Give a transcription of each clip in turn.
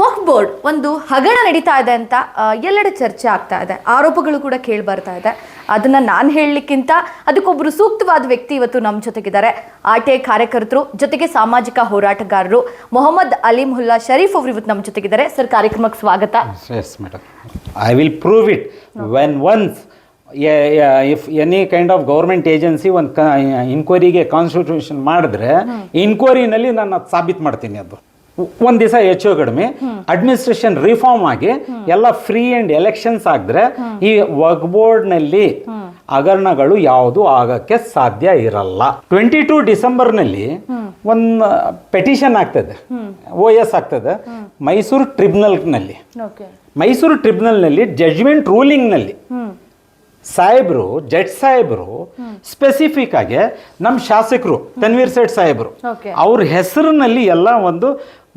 ವಕ್ board ಒಂದು ಹಗರಣ ನಡೀತಾ ಇದೆ ಅಂತ ಎಲ್ಲೆಡೆ ಚರ್ಚೆ ಆಗ್ತಾ ಇದೆ. ಆರೋಪಗಳು ಕೂಡ ಕೇಳಿ ಬರ್ತಾ ಇದೆ. ಅದನ್ನ ನಾನು ಹೇಳಲಿಕ್ಕಿಂತ ಅದಕ್ಕೊಬ್ಬರು ಸೂಕ್ತವಾದ ವ್ಯಕ್ತಿ ಇವತ್ತು ನಮ್ಮ ಜೊತೆಗಿದ್ದಾರೆ. ಆರ್ ಟಿ ಐ ಕಾರ್ಯಕರ್ತರು ಜೊತೆಗೆ ಸಾಮಾಜಿಕ ಹೋರಾಟಗಾರರು ಮೊಹಮ್ಮದ್ ಅಲಿಮುಲ್ಲಾ ಶರೀಫ್ ಅವರು ಇವತ್ತು ನಮ್ಮ ಜೊತೆಗಿದ್ದಾರೆ. ಸರ್ ಕಾರ್ಯಕ್ರಮಕ್ಕೆ ಸ್ವಾಗತ. I will prove it when once if any kind of government agency ಒಂದು ಇನ್ಕ್ವೈರಿಗೆ ಕಾನ್ಸ್ಟಿಟ್ಯೂಷನ್ ಮಾಡಿದ್ರೆ ಇನ್ಕ್ವೈರಿನಲ್ಲಿ ನಾನು ಅದು ಸಾಬೀತು ಮಾಡ್ತೀನಿ ಅದು. ಒಂದು ದಿವಸ ಹೆಚ್ಚು ಕಡಿಮೆ. ಅಡ್ಮಿನಿಸ್ಟ್ರೇಷನ್ ರಿಫಾರ್ಮ್ ಆಗಿ ಎಲ್ಲ ಫ್ರೀ ಅಂಡ್ ಎಲೆಕ್ಷನ್ಸ್ ಆಗಿದ್ರೆ ಈ ವಕ್ ಬೋರ್ಡ್ನಲ್ಲಿ ಹಗರಣಗಳು ಯಾವುದು ಆಗಕ್ಕೆ ಸಾಧ್ಯ ಇರಲ್ಲ. ಟ್ವೆಂಟಿ ಟೂ ಡಿಸೆಂಬರ್ನಲ್ಲಿ ಒಂದು ಪೆಟಿಷನ್ ಆಗ್ತದೆ. ಓ ಎಸ್ ಆಗ್ತದೆ. ಮೈಸೂರು ಟ್ರಿಬ್ಯುನಲ್ನಲ್ಲಿ ಮೈಸೂರು ಟ್ರಿಬ್ಯುನಲ್ನಲ್ಲಿ ಜಡ್ಜ್ಮೆಂಟ್ ರೂಲಿಂಗ್ನಲ್ಲಿ ಸಾಹೇಬ್ರು ಜಡ್ ಸಾಹೇಬ್ರು ಸ್ಪೆಸಿಫಿಕ್ ಆಗಿ ನಮ್ಮ ಶಾಸಕರು ತನ್ವೀರ್ ಸೇಠ್ ಸಾಹೇಬರು. ಅವ್ರ ಹೆಸರಿನಲ್ಲಿ ಎಲ್ಲ ಒಂದು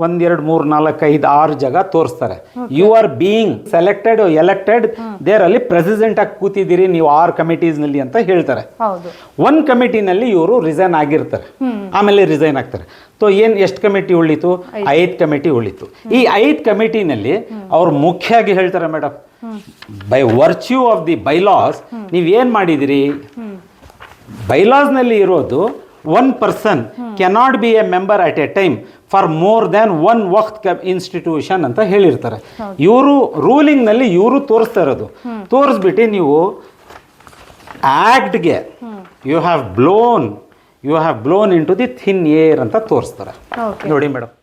ಒಂದೆರಡು ಮೂರ್ ನಾಲ್ಕು ಐದು ಆರು ಜಾಗ ತೋರಿಸ್ತಾರೆ. You are being selected elected ಅಲ್ಲಿ ಪ್ರೆಸಿಡೆಂಟ್ ಆಗಿ ಕೂತಿದ್ದೀರಿ ನೀವು ಆರು ಕಮಿಟೀಸ್ನಲ್ಲಿ ಅಂತ ಹೇಳ್ತಾರೆ. ಒಂದು ಕಮಿಟಿನಲ್ಲಿ ಇವರು ರಿಸೈನ್ ಆಗಿರ್ತಾರೆ. ಆಮೇಲೆ ರಿಸೈನ್ ಆಗ್ತಾರೆ. ಸೊ ಏನ್ ಎಷ್ಟು ಕಮಿಟಿ ಉಳಿತು? ಐದು. ಕಮಿಟಿ ಉಳಿತು. ಈ ಐದು ಕಮಿಟಿನಲ್ಲಿ ಅವ್ರು ಮುಖ್ಯವಾಗಿ ಹೇಳ್ತಾರೆ madam by virtue of the bylaws ನೀವೇನು ಮಾಡಿದಿರಿ? ಬೈಲಾಸ್ನಲ್ಲಿ ಇರೋದು one person cannot be a member at a time for more than one Waqt institution ಅಂತ ಹೇಳಿರ್ತಾರೆ. ಇವರು ರೂಲಿಂಗ್ನಲ್ಲಿ ಇವರು ತೋರಿಸ್ತಾ ಇರೋದು. ತೋರಿಸ್ಬಿಟ್ಟು ನೀವು ಆ್ಯಕ್ಟ್ಗೆ you have blown you have blown into the thin air ಅಂತ ತೋರಿಸ್ತಾರೆ. ನೋಡಿ ಮೇಡಮ್